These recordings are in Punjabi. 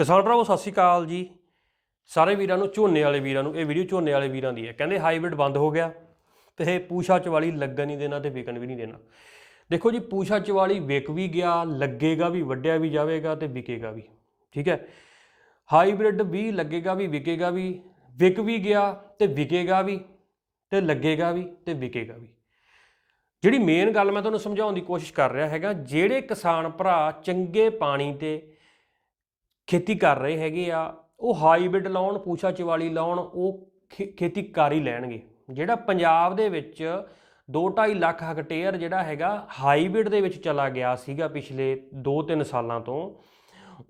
ਕਿਸਾਨ ਭਰਾਵੋ, ਸਤਿ ਸ਼੍ਰੀ ਅਕਾਲ ਜੀ। ਸਾਰੇ ਵੀਰਾਂ ਨੂੰ, ਝੋਨੇ ਵਾਲੇ ਵੀਰਾਂ ਨੂੰ, ਇਹ ਵੀਡੀਓ ਝੋਨੇ ਵਾਲੇ ਵੀਰਾਂ ਦੀ ਹੈ। ਕਹਿੰਦੇ ਹਾਈਬ੍ਰਿਡ ਬੰਦ ਹੋ ਗਿਆ ਤੇ ਇਹ ਪੂਸ਼ਾ ਚਵਾਲੀ ਲੱਗਣ ਨਹੀਂ ਦੇਣਾ ਤੇ ਵਿਕਣ ਵੀ ਨਹੀਂ ਦੇਣਾ। ਦੇਖੋ ਜੀ ਪੂਸ਼ਾ ਚਵਾਲੀ ਵਿਕ ਵੀ ਗਿਆ, ਲੱਗੇਗਾ ਵੀ ਵੱਡਿਆ ਵੀ ਜਾਵੇਗਾ ਤੇ ਵਿਕੇਗਾ ਵੀ। ਠੀਕ ਹੈ? ਹਾਈਬ੍ਰਿਡ ਵੀ ਲੱਗੇਗਾ ਵੀ, ਵਿਕੇਗਾ ਵੀ, ਵਿਕ ਵੀ ਗਿਆ ਤੇ ਵਿਕੇਗਾ ਵੀ, ਤੇ ਲੱਗੇਗਾ ਵੀ, ਤੇ ਵਿਕੇਗਾ ਵੀ। ਜਿਹੜੀ ਮੇਨ ਗੱਲ ਮੈਂ ਤੁਹਾਨੂੰ ਸਮਝਾਉਣ ਦੀ ਕੋਸ਼ਿਸ਼ ਕਰ ਰਿਹਾ ਹੈਗਾ, ਜਿਹੜੇ ਕਿਸਾਨ ਭਰਾ ਚੰਗੇ ਪਾਣੀ ਤੇ ਖੇਤੀ ਕਰ ਰਹੇ ਹੈਗੇ ਆ, ਉਹ ਹਾਈਬ੍ਰਿਡ ਲਾਉਣ, ਪੂਛਾ ਚਵਾਲੀ ਲਾਉਣ, ਉਹ ਖੇ- ਖੇਤੀ ਕਰ ਹੀ ਲੈਣਗੇ। ਜਿਹੜਾ ਪੰਜਾਬ ਦੇ ਵਿੱਚ 2.5 ਲੱਖ ਹੈਕਟੇਅਰ ਜਿਹੜਾ ਹੈਗਾ, ਹਾਈਬ੍ਰਿਡ ਦੇ ਵਿੱਚ ਚਲਾ ਗਿਆ ਸੀਗਾ ਪਿਛਲੇ 2-3 ਸਾਲਾਂ ਤੋਂ,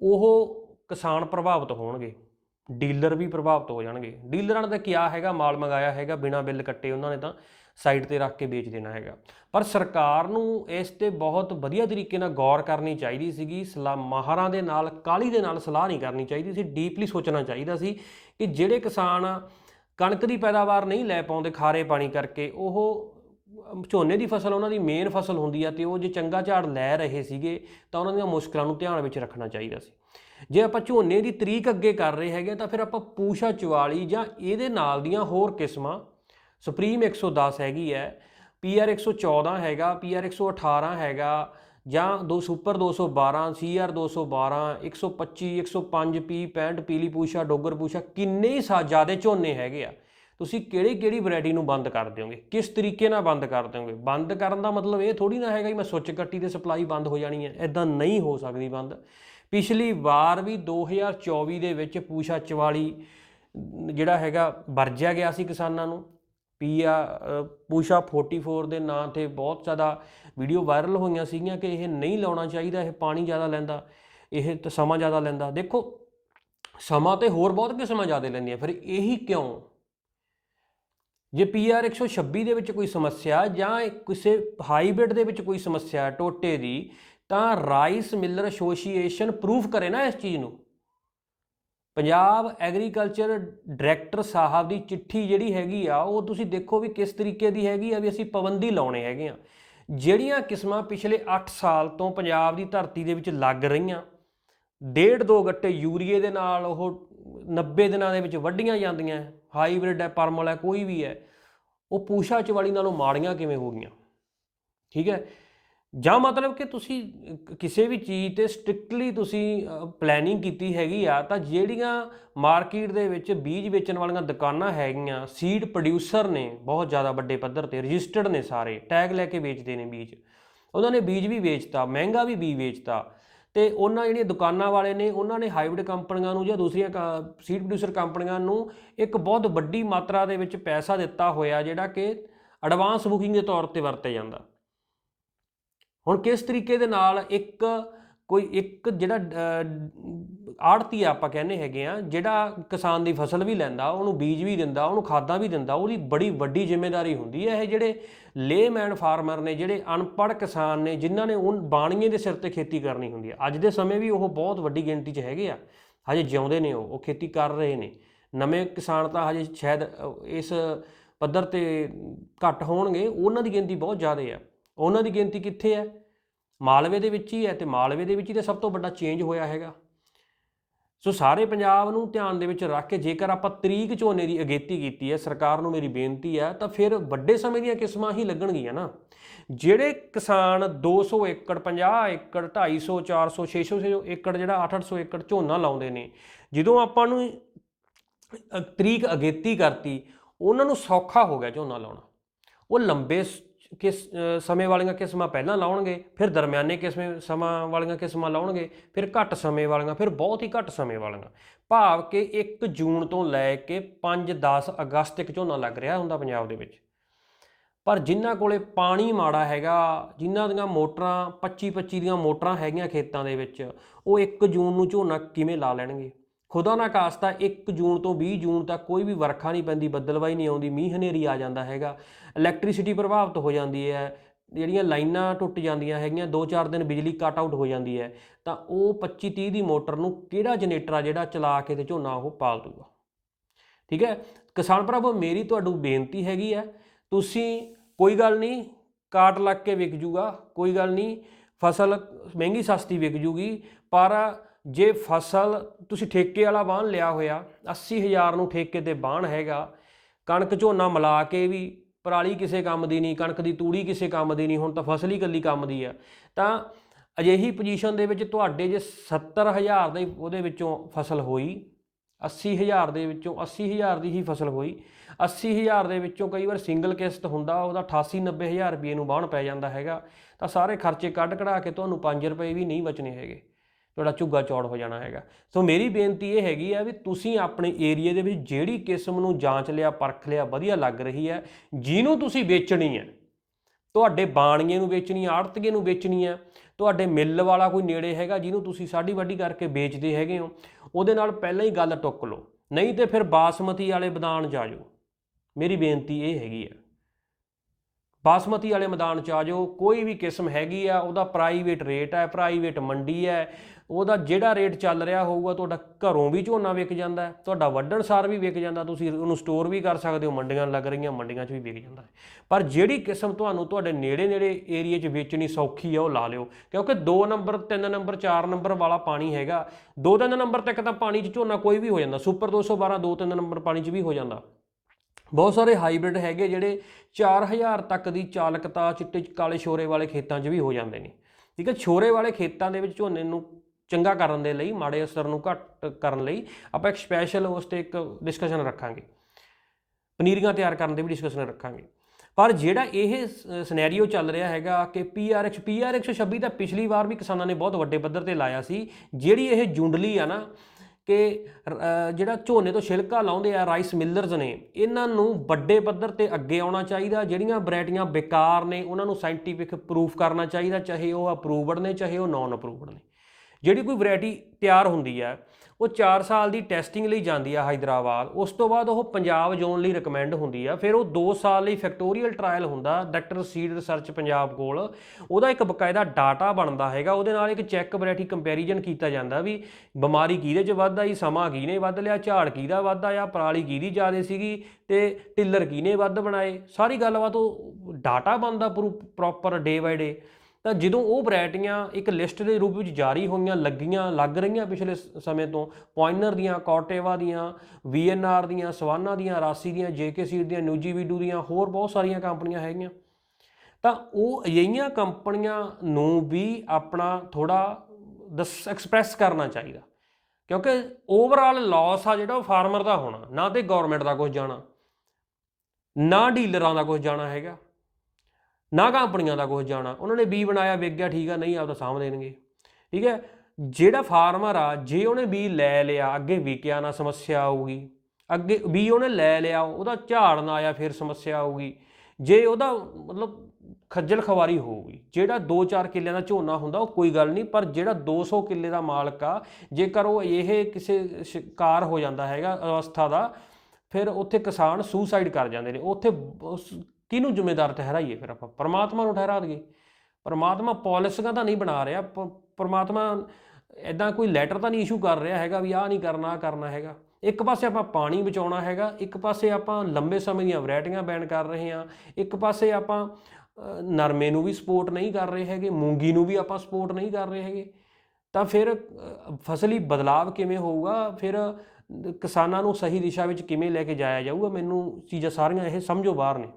ਉਹ ਕਿਸਾਨ ਪ੍ਰਭਾਵਿਤ ਹੋਣਗੇ। ਡੀਲਰ ਵੀ ਪ੍ਰਭਾਵਿਤ ਹੋ ਜਾਣਗੇ। ਡੀਲਰਾਂ ਨੇ ਤਾਂ ਕਿਹਾ ਹੈਗਾ, ਮਾਲ ਮੰਗਾਇਆ ਹੈਗਾ, ਬਿਨਾ ਬਿੱਲ ਕੱਟੇ ਉਹਨਾਂ ਨੇ ਤਾਂ। ਸਾਈਡ ਤੇ ਰੱਖ ਕੇ ਵੇਚ ਦੇਣਾ ਹੈਗਾ। ਪਰ ਸਰਕਾਰ ਨੂੰ ਇਸ ਤੇ ਬਹੁਤ ਵਧੀਆ ਤਰੀਕੇ ਨਾਲ ਗੌਰ ਕਰਨੀ ਚਾਹੀਦੀ ਸੀਗੀ। ਸਲਾਹ ਮਾਹਰਾਂ ਦੇ ਨਾਲ, ਕਾਲੀ ਦੇ ਨਾਲ ਸਲਾਹ ਨਹੀਂ ਕਰਨੀ ਚਾਹੀਦੀ ਸੀ। ਡੀਪਲੀ ਸੋਚਣਾ ਚਾਹੀਦਾ ਸੀ ਕਿ ਜਿਹੜੇ ਕਿਸਾਨ ਕਣਕ ਦੀ ਪੈਦਾਵਾਰ ਨਹੀਂ ਲੈ ਪਾਉਂਦੇ ਖਾਰੇ ਪਾਣੀ ਕਰਕੇ, ਉਹ ਝੋਨੇ ਦੀ ਫਸਲ, ਉਹਨਾਂ ਦੀ ਮੇਨ ਫਸਲ ਹੁੰਦੀ ਆ ਤੇ ਉਹ ਜੇ ਚੰਗਾ ਝਾੜ ਲੈ ਰਹੇ ਸੀਗੇ, ਤਾਂ ਉਹਨਾਂ ਦੀਆਂ ਮੁਸ਼ਕਲਾਂ ਨੂੰ ਧਿਆਨ ਵਿੱਚ ਰੱਖਣਾ ਚਾਹੀਦਾ ਸੀ। ਜੇ ਆਪਾਂ ਝੋਨੇ ਦੀ ਤਰੀਕ ਅੱਗੇ ਕਰ ਰਹੇ ਹੈਗੇ ਤਾਂ ਫਿਰ ਆਪਾਂ ਪੂਸ਼ਾ 44 ਜਾਂ ਇਹਦੇ ਨਾਲ ਦੀਆਂ ਹੋਰ ਕਿਸਮਾਂ ਸੁਪਰੀਮ 110 ਹੈਗੀ ਹੈ ਪੀਆਰ 114 ਹੈਗਾ ਪੀਆਰ 118 ਹੈਗਾ, ਜਾਂ ਦੋ ਸੁਪਰ 212 ਸੀਆਰ 212 125 105 ਪੀ 65 ਪੀਲੀ ਪੂਸ਼ਾ ਡੋਗਰ ਪੂਸ਼ਾ ਕਿੰਨੇ ਹੀ ਸਾ ਜ਼ਿਆਦੇ ਝੋਨੇ ਹੈਗੇ ਆ। ਤੁਸੀਂ ਕਿਹੜੀ ਕਿਹੜੀ ਵੈਰਾਈਟੀ ਨੂੰ ਬੰਦ ਕਰ ਦਿਓਗੇ? ਕਿਸ ਤਰੀਕੇ ਨਾਲ ਬੰਦ ਕਰ ਦਿਓਗੇ? ਬੰਦ ਕਰਨ ਦਾ ਮਤਲਬ ਇਹ ਥੋੜੀ ਨਾ ਹੈਗਾ ਕਿ ਮੈਂ ਸੁੱਚ ਕੱਟੀ ਤੇ ਸਪਲਾਈ ਬੰਦ ਹੋ ਜਾਣੀ ਹੈ। ਐਦਾਂ ਨਹੀਂ ਹੋ ਸਕਦੀ ਬੰਦ। ਪਿਛਲੀ ਵਾਰ ਵੀ 2024 ਦੇ ਵਿੱਚ ਪੂਸ਼ਾ 44 ਜਿਹੜਾ ਹੈਗਾ ਵਰਜਿਆ ਗਿਆ ਸੀ ਕਿਸਾਨਾਂ ਨੂੰ। ਪੀਆ ਪੂਸ਼ਾ 44 ਦੇ ਨਾਂ ਤੇ ਬਹੁਤ ਜ਼ਿਆਦਾ ਵੀਡੀਓ ਵਾਇਰਲ ਹੋਈਆਂ ਸੀਗੀਆਂ ਕਿ ਇਹ ਨਹੀਂ ਲਾਉਣਾ ਚਾਹੀਦਾ, ਇਹ ਪਾਣੀ ਜ਼ਿਆਦਾ ਲੈਂਦਾ, ਇਹ ਤਾਂ ਸਮਾਂ ਜ਼ਿਆਦਾ ਲੈਂਦਾ। ਦੇਖੋ, ਸਮਾਂ ਤੇ ਹੋਰ ਬਹੁਤ ਕਿਸਮਾਂ ਜ਼ਿਆਦਾ ਲੈਂਦੀਆਂ, ਫਿਰ ਇਹੀ ਕਿਉਂ? ਜੇ ਪੀਆਰ 126 ਦੇ ਵਿੱਚ ਕੋਈ ਸਮੱਸਿਆ ਜਾਂ ਕਿਸੇ ਹਾਈਬ੍ਰਿਡ ਦੇ ਵਿੱਚ ਕੋਈ ਸਮੱਸਿਆ, ਟੋਟੇ ਦੀ, ਤਾਂ ਰਾਈਸ ਮਿਲਰ ਐਸੋਸੀਏਸ਼ਨ ਪ੍ਰੂਫ ਕਰੇ ਨਾ ਇਸ ਚੀਜ਼ ਨੂੰ। ਪੰਜਾਬ ਐਗਰੀਕਲਚਰ ਡਾਇਰੈਕਟਰ ਸਾਹਿਬ ਦੀ ਚਿੱਠੀ ਜਿਹੜੀ ਹੈਗੀ ਆ, ਉਹ ਤੁਸੀਂ ਦੇਖੋ ਵੀ ਕਿਸ ਤਰੀਕੇ ਦੀ ਹੈਗੀ ਆ, ਵੀ ਅਸੀਂ ਪਾਬੰਦੀ ਲਾਉਣੇ ਹੈਗੇ ਆ। ਜਿਹੜੀਆਂ ਕਿਸਮਾਂ ਪਿਛਲੇ 8 ਸਾਲ ਤੋਂ ਪੰਜਾਬ ਦੀ ਧਰਤੀ ਦੇ ਵਿੱਚ ਲੱਗ ਰਹੀਆਂ, ਡੇਢ ਦੋ ਗੱਟੇ ਯੂਰੀਏ ਦੇ ਨਾਲ ਉਹ 90 ਦਿਨਾਂ ਦੇ ਵਿੱਚ ਵੱਢੀਆਂ ਜਾਂਦੀਆਂ, ਹਾਈਬ੍ਰਿਡ ਹੈ, ਪਰਮਲ ਹੈ, ਕੋਈ ਵੀ ਹੈ, ਉਹ ਪੂਸ਼ਾ ਚਵਾਲੀ ਨਾਲੋਂ ਮਾੜੀਆਂ ਕਿਵੇਂ ਹੋ ਗਈਆਂ? ਠੀਕ ਹੈ ਜਾਂ ਮਤਲਬ ਕਿ ਤੁਸੀਂ ਕਿਸੇ ਵੀ ਚੀਜ਼ ਤੇ ਸਟ੍ਰਿਕਟਲੀ ਤੁਸੀਂ ਪਲੈਨਿੰਗ ਕੀਤੀ ਹੈਗੀ ਆ, ਤਾਂ ਜਿਹੜੀਆਂ ਮਾਰਕੀਟ ਦੇ ਵਿੱਚ ਬੀਜ ਵੇਚਣ ਵਾਲੀਆਂ ਦੁਕਾਨਾਂ ਹੈਗੀਆਂ ਸੀਡ ਪ੍ਰੋਡਿਊਸਰ ਨੇ, ਬਹੁਤ ਜ਼ਿਆਦਾ ਵੱਡੇ ਪੱਧਰ ਤੇ ਰਜਿਸਟਰਡ ਨੇ ਸਾਰੇ ਟੈਗ ਲੈ ਕੇ ਵੇਚਦੇ ਨੇ ਬੀਜ। ਉਹਨਾਂ ਨੇ ਬੀਜ ਵੀ ਵੇਚਤਾ, ਮਹਿੰਗਾ ਵੀ ਬੀਜ ਵੇਚਤਾ। ਤੇ ਉਹਨਾਂ ਜਿਹੜੀਆਂ ਦੁਕਾਨਾਂ ਵਾਲੇ ਨੇ, ਉਹਨਾਂ ਨੇ ਹਾਈਬ੍ਰਿਡ ਕੰਪਨੀਆਂ ਨੂੰ ਜਾਂ ਦੂਸਰੀਆਂ ਸੀਡ ਪ੍ਰੋਡਿਊਸਰ ਕੰਪਨੀਆਂ ਨੂੰ ਇੱਕ ਬਹੁਤ ਵੱਡੀ ਮਾਤਰਾ ਦੇ ਵਿੱਚ ਪੈਸਾ ਦਿੱਤਾ ਹੋਇਆ, ਜਿਹੜਾ ਕਿ ਐਡਵਾਂਸ ਬੁਕਿੰਗ ਦੇ ਤੌਰ ਤੇ ਵਰਤੇ ਜਾਂਦਾ। ਹੁਣ ਕਿਸ ਤਰੀਕੇ ਦੇ ਨਾਲ ਇੱਕ, ਕੋਈ ਇੱਕ ਜਿਹੜਾ ਆੜਤੀ ਆਪਾਂ ਕਹਿੰਦੇ ਹੈਗੇ ਆ, ਜਿਹੜਾ ਕਿਸਾਨ ਦੀ ਫਸਲ ਵੀ ਲੈਂਦਾ, ਉਹਨੂੰ ਬੀਜ ਵੀ ਦਿੰਦਾ, ਉਹਨੂੰ ਖਾਦਾਂ ਵੀ ਦਿੰਦਾ, ਉਹਦੀ ਬੜੀ ਵੱਡੀ ਜ਼ਿੰਮੇਵਾਰੀ ਹੁੰਦੀ ਹੈ। ਇਹ ਜਿਹੜੇ ਲੇਮੈਨ ਫਾਰਮਰ ਨੇ, ਜਿਹੜੇ ਅਨਪੜ੍ਹ ਕਿਸਾਨ ਨੇ, ਜਿਨ੍ਹਾਂ ਨੇ ਉਹ ਬਾਣੀਏ ਦੇ ਸਿਰ ਤੇ ਖੇਤੀ ਕਰਨੀ ਹੁੰਦੀ ਹੈ। ਅੱਜ ਦੇ ਸਮੇਂ ਵੀ ਉਹ ਬਹੁਤ ਵੱਡੀ ਗਿਣਤੀ 'ਚ ਹੈਗੇ ਆ। ਹਜੇ ਜਿਉਂਦੇ ਨੇ ਉਹ ਉਹ ਖੇਤੀ ਕਰ ਰਹੇ ਨੇ। ਨਵੇਂ ਕਿਸਾਨ ਤਾਂ ਹਜੇ ਸ਼ਾਇਦ ਇਸ ਪੱਧਰ ਤੇ ਘੱਟ ਹੋਣਗੇ, ਉਹਨਾਂ ਦੀ ਗਿਣਤੀ ਬਹੁਤ ਜ਼ਿਆਦਾ ਆ। ਉਹਨਾਂ ਦੀ ਗਿਣਤੀ ਕਿੱਥੇ ਹੈ? ਮਾਲਵੇ ਦੇ ਵਿੱਚ ਹੀ ਹੈ ਤੇ ਮਾਲਵੇ ਦੇ ਵਿੱਚ ਹੀ ਤਾਂ ਸਭ ਤੋਂ ਵੱਡਾ ਚੇਂਜ ਹੋਇਆ ਹੈਗਾ। ਸੋ ਸਾਰੇ ਪੰਜਾਬ ਨੂੰ ਧਿਆਨ ਦੇ ਵਿੱਚ ਰੱਖ ਕੇ ਜੇਕਰ ਆਪਾਂ ਤਰੀਕ ਝੋਨੇ ਦੀ ਅਗੇਤੀ ਕੀਤੀ ਹੈ, ਸਰਕਾਰ ਨੂੰ ਮੇਰੀ ਬੇਨਤੀ ਹੈ, ਤਾਂ ਫਿਰ ਵੱਡੇ ਸਮੇਂ ਦੀਆਂ ਕਿਸਮਾਂ ਹੀ ਲੱਗਣਗੀਆਂ ਨਾ। ਜਿਹੜੇ ਕਿਸਾਨ 200 ਏਕੜ 50 ਏਕੜ 250 400 600 ਏਕੜ ਜਿਹੜਾ 800 ਏਕੜ ਝੋਨਾ ਲਾਉਂਦੇ ਨੇ, ਜਦੋਂ ਆਪਾਂ ਨੂੰ ਤਰੀਕ ਅਗੇਤੀ ਕਰਤੀ, ਉਹਨਾਂ ਨੂੰ ਸੌਖਾ ਹੋ ਗਿਆ ਝੋਨਾ ਲਾਉਣਾ। ਉਹ ਲੰਬੇ ਸ- ਕਿਸ ਸਮੇਂ ਵਾਲੀਆਂ ਕਿਸਮਾਂ ਪਹਿਲਾਂ ਲਾਉਣਗੇ, ਫਿਰ ਦਰਮਿਆਨੇ ਕਿਸਮੇ ਸਮਾਂ ਵਾਲੀਆਂ ਕਿਸਮਾਂ ਲਾਉਣਗੇ, ਫਿਰ ਘੱਟ ਸਮੇਂ ਵਾਲੀਆਂ, ਫਿਰ ਬਹੁਤ ਹੀ ਘੱਟ ਸਮੇਂ ਵਾਲੀਆਂ। ਭਾਵ ਕਿ 1 ਜੂਨ ਤੋਂ ਲੈ ਕੇ 5-10 ਅਗਸਤ ਤੱਕ ਝੋਨਾ ਲੱਗ ਰਿਹਾ ਹੁੰਦਾ ਪੰਜਾਬ ਦੇ ਵਿੱਚ। ਪਰ ਜਿਨ੍ਹਾਂ ਕੋਲੇ ਪਾਣੀ ਮਾੜਾ ਹੈਗਾ, ਜਿਨ੍ਹਾਂ ਦੀਆਂ ਮੋਟਰਾਂ 25-25 ਦੀਆਂ ਮੋਟਰਾਂ ਹੈਗੀਆਂ ਖੇਤਾਂ ਦੇ ਵਿੱਚ, ਉਹ 1 ਜੂਨ ਨੂੰ ਝੋਨਾ ਕਿਵੇਂ ਲਾ ਲੈਣਗੇ? ਖੁਦਾ ਨਾ ਕਾਸਤਾ 1 ਜੂਨ ਤੋਂ 20 ਜੂਨ ਤੱਕ ਕੋਈ ਵੀ ਵਰਖਾ ਨਹੀਂ ਪੈਂਦੀ, ਬੱਦਲਵਾਈ ਨਹੀਂ ਆਉਂਦੀ, ਮੀਂਹ ਹਨੇਰੀ ਆ ਜਾਂਦਾ ਹੈਗਾ। ਇਲੈਕਟ੍ਰਿਸਿਟੀ ਪ੍ਰਭਾਵਿਤ ਹੋ ਜਾਂਦੀ ਹੈ, ਜਿਹੜੀਆਂ ਲਾਈਨਾਂ ਟੁੱਟ ਜਾਂਦੀਆਂ ਹੈਗੀਆਂ 2-4 ਦਿਨ ਬਿਜਲੀ ਕੱਟ ਆਊਟ ਹੋ ਜਾਂਦੀ ਹੈ, ਤਾਂ ਉਹ 25-30 ਦੀ ਮੋਟਰ ਨੂੰ ਕਿਹੜਾ ਜਨਰੇਟਰ ਆ ਜਿਹੜਾ ਚਲਾ ਕੇ ਤੇ ਝੋਨਾ ਉਹ ਪਾਲ ਦੂਗਾ ਠੀਕ ਹੈ? ਕਿਸਾਨ ਭਰਾਵੋ, ਮੇਰੀ ਤੁਹਾਨੂੰ ਬੇਨਤੀ ਹੈਗੀ ਹੈ, ਤੁਸੀਂ ਕੋਈ ਗੱਲ ਨਹੀਂ, ਕਾਟ ਲੱਗ ਕੇ ਵਿਕ ਜੂਗਾ, ਕੋਈ ਗੱਲ ਨਹੀਂ, ਫਸਲ ਮਹਿੰਗੀ ਸਸਤੀ ਵਿਕ ਜੂਗੀ, ਪਰ ਜੇ ਫਸਲ ਤੁਸੀਂ ਠੇਕੇ ਵਾਲਾ ਵਾਹਣ ਲਿਆ ਹੋਇਆ 80000 ਨੂੰ ਠੇਕੇ ਤੇ ਵਾਹਣ ਹੈਗਾ, ਕਣਕ ਝੋਨਾ ਮਿਲਾ ਕੇ ਵੀ ਪਰਾਲੀ ਕਿਸੇ ਕੰਮ ਦੀ ਨਹੀਂ, ਕਣਕ ਦੀ ਤੂੜੀ ਕਿਸੇ ਕੰਮ ਦੀ ਨਹੀਂ, ਹੁਣ ਤਾਂ ਫਸਲ ਹੀ ਇਕੱਲੀ ਕੰਮ ਦੀ ਆ, ਤਾਂ ਅਜਿਹੀ ਪੋਜੀਸ਼ਨ ਦੇ ਵਿੱਚ ਤੁਹਾਡੇ ਜੇ 70000 ਦੇ ਉਹਦੇ ਵਿੱਚੋਂ ਫਸਲ ਹੋਈ 80000 ਦੇ ਵਿੱਚੋਂ 80000 ਦੀ ਹੀ ਫਸਲ ਹੋਈ 80000 ਦੇ ਵਿੱਚੋਂ ਕਈ ਵਾਰ ਸਿੰਗਲ ਕਿਸ਼ਤ ਹੁੰਦਾ, ਉਹਦਾ 88 90000 ਰੁਪਏ ਨੂੰ ਬਾਹਣ ਪੈ ਜਾਂਦਾ ਹੈਗਾ, ਤਾਂ ਸਾਰੇ ਖਰਚੇ ਕੱਢ ਕਢਾ ਕੇ ਤੁਹਾਨੂੰ 5 ਰੁਪਏ ਵੀ ਨਹੀਂ ਬਚਣੇ ਹੈਗੇ। ਤੁਹਾਡਾ ਝੁੱਗਾ ਚੌੜ ਹੋ ਜਾਣਾ ਹੈਗਾ। ਸੋ ਮੇਰੀ ਬੇਨਤੀ ਇਹ ਹੈਗੀ ਆ ਵੀ ਤੁਸੀਂ ਆਪਣੇ ਏਰੀਆ ਦੇ ਵਿੱਚ ਜਿਹੜੀ ਕਿਸਮ ਨੂੰ ਜਾਂਚ ਲਿਆ, ਪਰਖ ਲਿਆ, ਵਧੀਆ ਲੱਗ ਰਹੀ ਹੈ, ਜਿਹਨੂੰ ਤੁਸੀਂ ਵੇਚਣੀ ਹੈ, ਤੁਹਾਡੇ ਬਾਣੀਏ ਨੂੰ ਵੇਚਣੀ ਆ ਆੜਤੀਏ ਨੂੰ ਵੇਚਣੀ ਹੈ, ਤੁਹਾਡੇ ਮਿੱਲ ਵਾਲਾ ਕੋਈ ਨੇੜੇ ਹੈਗਾ ਜਿਹਨੂੰ ਤੁਸੀਂ ਸਾਡੀ ਵਾਢੀ ਕਰਕੇ ਵੇਚਦੇ ਹੈਗੇ ਹੋ, ਉਹਦੇ ਨਾਲ ਪਹਿਲਾਂ ਹੀ ਗੱਲ ਟੁੱਕ ਲਓ, ਨਹੀਂ ਤੇ ਫਿਰ ਬਾਸਮਤੀ ਵਾਲੇ ਮੈਦਾਨ 'ਚ ਜਾਓ। ਮੇਰੀ ਬੇਨਤੀ ਇਹ ਹੈਗੀ ਆ। ਬਾਸਮਤੀ ਵਾਲੇ ਮੈਦਾਨ 'ਚ ਆ ਜਾਓ, ਕੋਈ ਵੀ ਕਿਸਮ ਹੈਗੀ ਆ, ਉਹਦਾ ਪ੍ਰਾਈਵੇਟ ਰੇਟ ਹੈ ਪ੍ਰਾਈਵੇਟ ਮੰਡੀ ਹੈ ਉਹਦਾ ਜਿਹੜਾ ਰੇਟ ਚੱਲ ਰਿਹਾ ਹੋਊਗਾ ਤੁਹਾਡਾ ਘਰੋਂ ਵੀ ਝੋਨਾ ਵਿਕ ਜਾਂਦਾ ਹੈ, ਤੁਹਾਡਾ ਵੱਢਣ ਸਾਰ ਵੀ ਵਿਕ ਜਾਂਦਾ, ਤੁਸੀਂ ਉਹਨੂੰ ਸਟੋਰ ਵੀ ਕਰ ਸਕਦੇ ਹੋ, ਮੰਡੀਆਂ ਲੱਗ ਰਹੀਆਂ, ਮੰਡੀਆਂ 'ਚ ਵੀ ਵਿਕ ਜਾਂਦਾ ਹੈ। ਪਰ ਜਿਹੜੀ ਕਿਸਮ ਤੁਹਾਨੂੰ ਤੁਹਾਡੇ ਨੇੜੇ ਨੇੜੇ ਏਰੀਆ 'ਚ ਵੇਚਣੀ ਸੌਖੀ ਆ, ਉਹ ਲਾ ਲਿਓ। ਕਿਉਂਕਿ 2 ਨੰਬਰ 3 ਨੰਬਰ 4 ਨੰਬਰ ਵਾਲਾ ਪਾਣੀ ਹੈਗਾ 2-3 ਨੰਬਰ ਤੱਕ ਤਾਂ ਪਾਣੀ 'ਚ ਝੋਨਾ ਕੋਈ ਵੀ ਹੋ ਜਾਂਦਾ ਸੁਪਰ 212 2-3 ਨੰਬਰ ਪਾਣੀ 'ਚ ਵੀ ਹੋ ਜਾਂਦਾ। ਬਹੁਤ ਸਾਰੇ ਹਾਈਬ੍ਰਿਡ ਹੈਗੇ ਜਿਹੜੇ 4000 ਤੱਕ ਦੀ ਚਾਲਕਤਾ ਚਿੱਟੇ ਕਾਲੇ ਛੋਰੇ ਵਾਲੇ ਖੇਤਾਂ 'ਚ ਵੀ ਹੋ ਜਾਂਦੇ ਨੇ। ਠੀਕ ਹੈ, ਛੋਰੇ ਵਾਲੇ ਖੇਤਾਂ ਦੇ ਵਿੱਚ ਝੋਨੇ ਨੂੰ ਚੰਗਾ ਕਰਨ ਦੇ ਲਈ, ਮਾੜੇ ਅਸਰ ਨੂੰ ਘੱਟ ਕਰਨ ਲਈ ਆਪਾਂ ਇੱਕ ਸਪੈਸ਼ਲ ਉਸ ਤੇ ਇੱਕ ਡਿਸਕਸ਼ਨ ਰੱਖਾਂਗੇ। ਪਨੀਰੀਆਂ ਤਿਆਰ ਕਰਨ ਦੇ ਵੀ ਡਿਸਕਸ਼ਨ ਰੱਖਾਂਗੇ। ਪਰ ਜਿਹੜਾ ਇਹ ਸਿਨੈਰੀਓ ਚੱਲ ਰਿਹਾ ਹੈਗਾ ਕਿ ਪੀਆਰਐਕਸ ਪੀਆਰਐਕਸ 126 ਤਾਂ ਪਿਛਲੀ ਵਾਰ ਵੀ ਕਿਸਾਨਾਂ ਨੇ ਬਹੁਤ ਵੱਡੇ ਪੱਧਰ ਤੇ ਲਾਇਆ ਸੀ। ਜਿਹੜੀ ਇਹ ਜੁੰਡਲੀ ਆ ਨਾ ਕਿ ਜਿਹੜਾ ਝੋਨੇ ਤੋਂ ਛਿਲਕਾ ਲਾਉਂਦੇ ਆ ਰਾਈਸ ਮਿਲਰਸ ਨੇ, ਇਹਨਾਂ ਨੂੰ ਵੱਡੇ ਪੱਧਰ ਤੇ ਅੱਗੇ ਆਉਣਾ ਚਾਹੀਦਾ। ਜਿਹੜੀਆਂ ਵੈਰਾਈਟੀਆਂ ਬੇਕਾਰ ਨੇ, ਉਹਨਾਂ ਨੂੰ ਸਾਇੰਟੀਫਿਕ ਪ੍ਰੂਫ ਕਰਨਾ ਚਾਹੀਦਾ, ਚਾਹੇ ਉਹ ਅਪਰੂਵਡ ਨੇ, ਚਾਹੇ ਉਹ ਨਾਨ ਅਪਰੂਵਡ ਨੇ। ਜਿਹੜੀ ਕੋਈ ਵੈਰਾਈਟੀ ਤਿਆਰ ਹੁੰਦੀ ਹੈ ਉਹ 4 ਸਾਲ ਦੀ ਟੈਸਟਿੰਗ ਲਈ ਜਾਂਦੀ ਆ ਹైదరాబాద్। ਉਸ ਤੋਂ ਬਾਅਦ ਉਹ ਪੰਜਾਬ ਜ਼ੋਨ ਲਈ ਰეკਮੈਂਡ ਹੁੰਦੀ ਆ। ਫਿਰ ਉਹ 2 ਸਾਲ ਲਈ ਫੈਕਟੋਰੀਅਲ ਟਰਾਇਲ ਹੁੰਦਾ ਡਾਕਟਰ ਸੀਡ ਰਿਸਰਚ ਪੰਜਾਬ ਕੋਲ। ਉਹਦਾ ਇੱਕ ਬਕਾਇਦਾ ਡਾਟਾ ਬਣਦਾ ਹੈਗਾ, ਉਹਦੇ ਨਾਲ ਇੱਕ ਚੈੱਕ ਵੈਰਾਈਟੀ ਕੰਪੈਰੀਜ਼ਨ ਕੀਤਾ ਜਾਂਦਾ ਵੀ ਬਿਮਾਰੀ ਕਿਹਦੇ 'ਚ ਵੱਧਦਾ ਆਈ, ਸਮਾਂ ਕਿਹਨੇ ਵੱਧ ਲਿਆ, ਝਾੜ ਕਿਹਦਾ ਵੱਧਦਾ ਆ ਪਰਾਲੀ ਕਿਹਦੀ ਜ਼ਿਆਦਾ ਸੀਗੀ ਤੇ ਟਿੱਲਰ ਕਿਹਨੇ ਵੱਧ ਬਣਾਏ। ਸਾਰੀ ਗੱਲਬਾਤ ਉਹ ਡਾਟਾ ਬਣਦਾ ਪ੍ਰੋਪਰ ਡੇ ਬਾਈ ਡੇ ਤਾਂ ਜਦੋਂ ਉਹ ਵੈਰਾਈਟੀਆਂ ਇੱਕ ਲਿਸਟ ਦੇ ਰੂਪ ਵਿੱਚ ਜਾਰੀ ਹੋਈਆਂ, ਲੱਗੀਆਂ, ਲੱਗ ਰਹੀਆਂ ਪਿਛਲੇ ਸਮੇਂ ਤੋਂ, ਪੁਆਇਨਰ ਦੀਆਂ ਕੌਟੇਵਾ ਦੀਆਂ ਵੀਐਨਆਰ ਦੀਆਂ, ਸਵਾਨਾ ਦੀਆਂ, ਰਾਸੀ ਦੀਆਂ ਜੇਕੇ ਸੀਡ ਦੀਆਂ, ਨਿਊਜੀ ਵੀਡੂ ਦੀਆਂ, ਹੋਰ ਬਹੁਤ ਸਾਰੀਆਂ ਕੰਪਨੀਆਂ ਹੈਗੀਆਂ। ਤਾਂ ਉਹ ਅਜਿਹੀਆਂ ਕੰਪਨੀਆਂ ਨੂੰ ਵੀ ਆਪਣਾ ਥੋੜਾ ਦਸ ਐਕਸਪ੍ਰੈਸ ਕਰਨਾ ਚਾਹੀਦਾ। ਕਿਉਂਕਿ ਓਵਰਆਲ ਲਾਸ ਆ ਜਿਹੜਾ ਉਹ ਫਾਰਮਰ ਦਾ ਹੋਣਾ, ਨਾ ਤੇ ਗਵਰਨਮੈਂਟ ਦਾ ਕੁਝ ਜਾਣਾ, ਨਾ ਡੀਲਰਾਂ ਦਾ ਕੁਝ ਜਾਣਾ ਹੈਗਾ। ਨਾ ਕੰਪਨੀਆਂ ਦਾ ਕੁਝ ਜਾਣਾ। ਉਹਨਾਂ ਨੇ ਬੀ ਬਣਾਇਆ ਵਿਕ ਗਿਆ, ਠੀਕ ਆ, ਨਹੀਂ ਆਪਦਾ ਸਾਂਭ ਦੇਣਗੇ। ਠੀਕ ਹੈ? ਜਿਹੜਾ ਫਾਰਮਰ ਆ, ਜੇ ਉਹਨੇ ਬੀ ਲੈ ਲਿਆ, ਅੱਗੇ ਵਿਕਿਆ ਨਾ ਸਮੱਸਿਆ ਆਊਗੀ। ਅੱਗੇ ਬੀ ਉਹਨੇ ਲੈ ਲਿਆ, ਉਹਦਾ ਝਾੜ ਨਾ ਆਇਆ, ਫਿਰ ਸਮੱਸਿਆ ਆਊਗੀ। ਜੇ ਉਹਦਾ ਮਤਲਬ ਖੱਜਲ ਖਵਾਰੀ ਹੋਊਗੀ, ਜਿਹੜਾ 2-4 ਕਿੱਲਿਆਂ ਦਾ ਝੋਨਾ ਹੁੰਦਾ, ਉਹ ਕੋਈ ਗੱਲ ਨਹੀਂ, ਪਰ ਜਿਹੜਾ 200 ਕਿੱਲੇ ਦਾ ਮਾਲਕ ਆ, ਜੇਕਰ ਉਹ ਇਹ ਕਿਸੇ ਸ਼ਿਕਾਰ ਹੋ ਜਾਂਦਾ ਹੈਗਾ ਅਵਸਥਾ ਦਾ, ਫਿਰ ਉੱਥੇ ਕਿਸਾਨ ਸੁਸਾਈਡ ਕਰ ਜਾਂਦੇ ਨੇ। ਉੱਥੇ ਉਸ- ਕਿਹਨੂੰ ਜ਼ਿੰਮੇਦਾਰ ਠਹਿਰਾਈਏ ਫਿਰ ਆਪਾਂ? ਪਰਮਾਤਮਾ ਨੂੰ ਠਹਿਰਾ ਦਈਏ। ਪਰਮਾਤਮਾ ਪਾਲਿਸੀਆਂ ਤਾਂ ਨਹੀਂ ਬਣਾ ਰਿਹਾ। ਪਰਮਾਤਮਾ ਐਦਾਂ ਕੋਈ ਲੈਟਰ ਤਾਂ ਨਹੀਂ ਇਸ਼ੂ ਕਰ ਰਿਹਾ ਹੈਗਾ ਵੀ ਆਹ ਨਹੀਂ ਕਰਨਾ, ਆਹ ਕਰਨਾ ਹੈਗਾ। ਇੱਕ ਪਾਸੇ ਆਪਾਂ ਪਾਣੀ ਬਚਾਉਣਾ ਹੈਗਾ, ਇੱਕ ਪਾਸੇ ਆਪਾਂ ਲੰਬੇ ਸਮੇਂ ਦੀਆਂ ਵੈਰਾਈਟੀਆਂ ਬੈਨ ਕਰ ਰਹੇ ਹਾਂ। ਇੱਕ ਪਾਸੇ ਆਪਾਂ ਨਰਮੇ ਨੂੰ ਵੀ ਸਪੋਰਟ ਨਹੀਂ ਕਰ ਰਹੇ ਹੈਗੇ, ਮੂੰਗੀ ਨੂੰ ਵੀ ਆਪਾਂ ਸਪੋਰਟ ਨਹੀਂ ਕਰ ਰਹੇ ਹੈਗੇ। ਤਾਂ ਫਿਰ ਫਸਲੀ ਬਦਲਾਵ ਕਿਵੇਂ ਹੋਊਗਾ? ਫਿਰ ਕਿਸਾਨਾਂ ਨੂੰ ਸਹੀ ਦਿਸ਼ਾ ਵਿੱਚ ਕਿਵੇਂ ਲੈ ਕੇ ਜਾਇਆ ਜਾਊਗਾ? ਮੈਨੂੰ ਚੀਜ਼ਾਂ ਸਾਰੀਆਂ ਇਹ ਸਮਝੋ ਬਾਹਰ ਨੇ।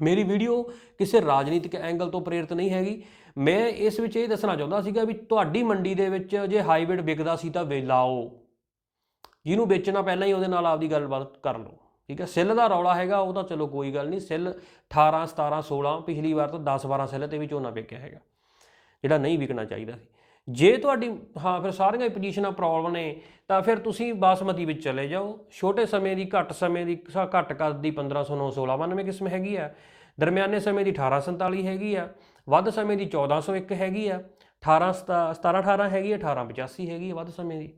ਮੇਰੀ ਵੀਡੀਓ ਕਿਸੇ ਰਾਜਨੀਤਿਕ ਐਂਗਲ ਤੋਂ ਪ੍ਰੇਰਿਤ ਨਹੀਂ ਹੈਗੀ। ਮੈਂ ਇਸ ਵਿੱਚ ਇਹ ਦੱਸਣਾ ਚਾਹੁੰਦਾ ਸੀਗਾ ਵੀ ਤੁਹਾਡੀ ਮੰਡੀ ਦੇ ਵਿੱਚ ਜੇ ਹਾਈਬ੍ਰਿਡ ਵਿਕਦਾ ਸੀ ਤਾਂ ਵੇ ਲਾਓ ਜਿਹਨੂੰ ਵੇਚਣਾ ਪਹਿਲਾਂ ਹੀ ਉਹਦੇ ਨਾਲ ਆਪਦੀ ਗੱਲਬਾਤ ਕਰ ਲਓ। ਠੀਕ ਹੈ? ਸਿੱਲ ਦਾ ਰੌਲਾ ਹੈਗਾ, ਉਹ ਤਾਂ ਚਲੋ ਕੋਈ ਗੱਲ ਨਹੀਂ। ਸਿੱਲ 18 17 16 ਪਿਛਲੀ ਵਾਰ ਤਾਂ 10 12 ਸਿੱਲ ਤੇ ਵੀ ਝੋਨਾ ਵਿਕਿਆ ਹੈਗਾ। ਜਿਹੜਾ ਨਹੀਂ ਵਿਕਣਾ ਚਾਹੀਦਾ ਸੀ। ਜੇ ਤੁਹਾਡੀ, ਹਾਂ, ਫਿਰ ਸਾਰੀਆਂ ਹੀ ਪੋਜੀਸ਼ਨਾਂ ਪ੍ਰੋਬਲਮ ਨੇ, ਤਾਂ ਫਿਰ ਤੁਸੀਂ ਬਾਸਮਤੀ ਵਿੱਚ ਚਲੇ ਜਾਓ। ਛੋਟੇ ਸਮੇਂ ਦੀ, ਘੱਟ ਸਮੇਂ ਦੀ, ਸਾ- ਘੱਟ ਕੱਦ ਦੀ 1509 1692 ਕਿਸਮ ਹੈਗੀ ਆ। ਦਰਮਿਆਨੇ ਸਮੇਂ ਦੀ 1847 ਹੈਗੀ ਆ। ਵੱਧ ਸਮੇਂ ਦੀ 1401 ਹੈਗੀ ਆ। 18 17 18 ਹੈਗੀ ਆ 1885 ਹੈਗੀ ਆ ਵੱਧ ਸਮੇਂ ਦੀ।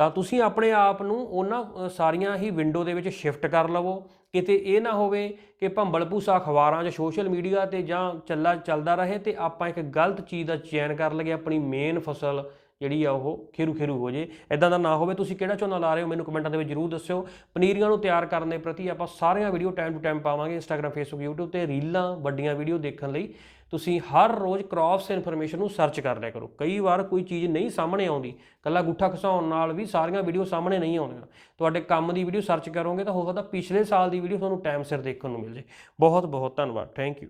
ਤਾਂ ਤੁਸੀਂ ਆਪਣੇ ਆਪ ਨੂੰ ਉਹਨਾਂ ਸਾਰੀਆਂ ਹੀ ਵਿੰਡੋ ਦੇ ਵਿੱਚ ਸ਼ਿਫਟ ਕਰ ਲਵੋ। ਕਿਤੇ ਇਹ ਨਾ ਹੋਵੇ ਕਿ ਭੰਬਲ ਭੂਸਾ ਅਖਬਾਰਾਂ 'ਚ ਸੋਸ਼ਲ ਮੀਡੀਆ ਤੇ ਜਾਂ ਚੱਲਾ, ਚੱਲਦਾ ਰਹੇ ਤੇ ਆਪਾਂ ਇੱਕ ਗਲਤ ਚੀਜ਼ ਦਾ ਚੈਨ ਕਰ ਲਈਏ, ਆਪਣੀ ਮੇਨ ਫਸਲ ਜਿਹੜੀ ਆ ਉਹ ਖੇਰੂ ਖੇਰੂ ਹੋ ਜੇ। ਇਦਾਂ ਦਾ ਨਾ ਹੋਵੇ, ਤੁਸੀਂ ਕਿਹੜਾ ਝੋਨਾ ਲਾ ਰਹੇ ਹੋ, ਮੈਨੂੰ ਕਮੈਂਟਾਂ ਦੇ ਵਿੱਚ ਜਰੂਰ ਦੱਸਿਓ। ਪਨੀਰੀਆਂ ਨੂੰ ਤਿਆਰ ਕਰਨ ਦੇ ਪ੍ਰਤੀ ਆਪਾਂ ਸਾਰੀਆਂ ਵੀਡੀਓ ਟਾਈਮ ਟੂ ਟਾਈਮ ਪਾਵਾਂਗੇ ਇੰਸਟਾਗ੍ਰam ਫੇਸਬੁੱਕ YouTube ਤੇ ਰੀਲਾਂ, ਵੱਡੀਆਂ ਵੀਡੀਓ ਦੇਖਣ ਲਈ। ਤੁਸੀਂ ਹਰ ਰੋਜ਼ ਕ੍ਰੌਪਸ ਇਨਫੋਰਮੇਸ਼ਨ ਨੂੰ ਸਰਚ ਕਰ ਲਿਆ ਕਰੋ। ਕਈ ਵਾਰ ਕੋਈ ਚੀਜ਼ ਨਹੀਂ ਸਾਹਮਣੇ ਆਉਂਦੀ। ਕੱਲਾ ਗੁੱਠਾ ਖਸਾਉਣ ਨਾਲ ਵੀ ਸਾਰੀਆਂ ਵੀਡੀਓ ਸਾਹਮਣੇ ਨਹੀਂ ਆਉਂਦੀਆਂ। ਤੁਹਾਡੇ ਕੰਮ ਦੀ ਵੀਡੀਓ ਸਰਚ ਕਰੋਗੇ ਤਾਂ ਹੋ ਸਕਦਾ ਪਿਛਲੇ ਸਾਲ ਦੀ ਵੀਡੀਓ ਤੁਹਾਨੂੰ ਟਾਈਮ ਸਿਰ ਦੇਖਣ ਨੂੰ ਮਿਲ ਜੇ। ਬਹੁਤ ਬਹੁਤ ਧੰਨਵਾਦ। Thank you